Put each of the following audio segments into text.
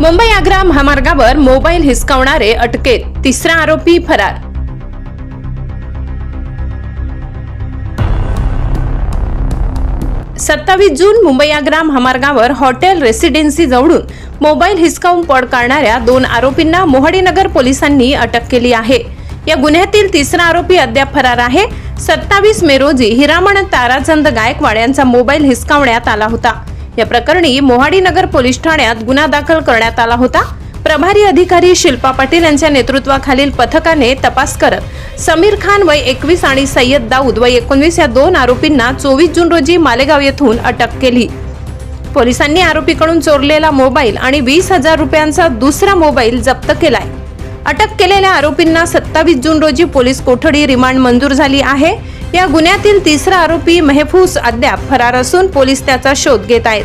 मुंबई आग्रा महामार्गावर मोबाईल हिसकावणारे अटकेत तिसरा आरोपी फरार. सत्तावीस जून मुंबई आग्रा महामार्गावर हॉटेल रेसिडेन्सी जवळून मोबाईल हिसकावून पळ काढणाऱ्या दोन आरोपींना मोहाडीनगर पोलिसांनी अटक केली आहे. या गुन्ह्यातील तिसरा आरोपी अद्याप फरार आहे. सत्तावीस मे रोजी हिरामण ताराचंद गायकवाड यांचा मोबाईल हिसकावण्यात आला होता. या प्रकरणी मोहाडीनगर पोलीस ठाण्यात गुन्हा दाखल करण्यात आला होता. प्रभारी अधिकारी शिल्पा पाटील यांच्या नेतृत्वाखालील पथकाने तपास करत समीर खान वय एकवीस आणि सय्यद दाऊद वय एकोणवीस या दोन आरोपींना चोवीस जून रोजी मालेगाव येथून अटक केली. पोलिसांनी आरोपीकडून चोरलेला मोबाईल आणि वीस हजार रुपयांचा दुसरा मोबाईल जप्त केलाय. अटक केलेल्या आरोपींना सत्तावीस जून रोजी पोलीस कोठडी रिमांड मंजूर झाली आहे. या गुन्ह्यातील तिसरा आरोपी मेहफूज अद्याप फरार असून पोलीस त्याचा शोध घेत आहेत.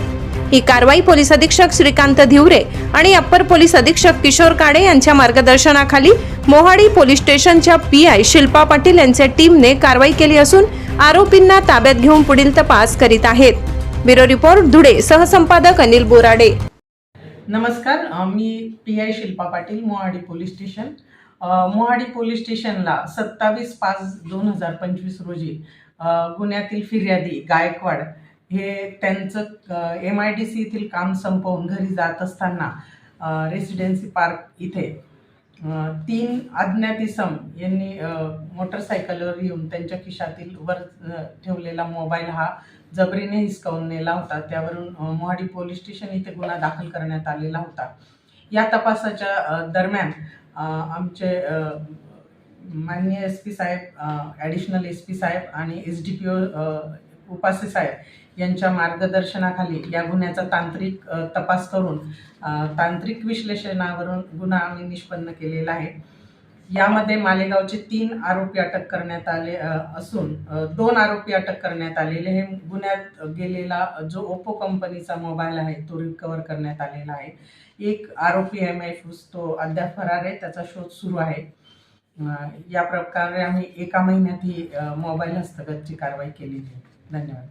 ही कारवाई पोलीस अधीक्षक श्रीकांत धिवरे आणि अप्पर पोलीस अधीक्षक किशोर काडे यांच्या मार्गदर्शनाखाली मोहाडी पोलीस स्टेशनच्या पी आय शिल्पा पाटील यांच्या टीमने कारवाई केली असून आरोपींना ताब्यात घेऊन पुढील तपास करीत आहेत. ब्युरो रिपोर्ट धुळे सहसंपादक अनिल बोराडे. नमस्कार मी P I Shilpa Patil Mohadi police station. Mohadi police स्टेशनला सत्तावीस पाच दोन हजार पंचवीस रोजी गुन्ह्यातील फिर्यादी गायकवाड हे त्यांचं एम आय डी सी येथील काम संपवून घरी जात असताना रेसिडेन्सी पार्क इथे तीन अज्ञात इसम यांनी मोटरसायकलवर येऊन त्यांच्या खिशातील वर ठेवलेला मोबाईल हा जबरीने हिसकावून नेला होता. त्यावरून मोहाडी पोलीस स्टेशन इथे गुन्हा दाखल करण्यात आलेला होता. या तपासाच्या दरम्यान आमचे माननीय एस पी साहेब ॲडिशनल एस पी साहेब आणि S D P O Upase साहेब यांच्या मार्गदर्शनाखाली या गुन्ह्याचा तांत्रिक तपास करून तांत्रिक विश्लेषणावरून गुन्हा आम्ही निष्पन्न केलेला आहे. यामध्ये मालेगावचे तीन आरोपी अटक करण्यात आले असून दोन आरोपी अटक करण्यात आलेले हे गुन्ह्यात गेलेला जो ओप्पो कंपनीचा मोबाईल आहे तो रिकवर करण्यात आलेला आहे. एक आरोपी एम आय तो अद्याप फरार आहे त्याचा शोध सुरू आहे. या प्रकारे आम्ही एका महिन्यात ही मोबाईल हस्तगतची कारवाई केलेली आहे. धन्यवाद.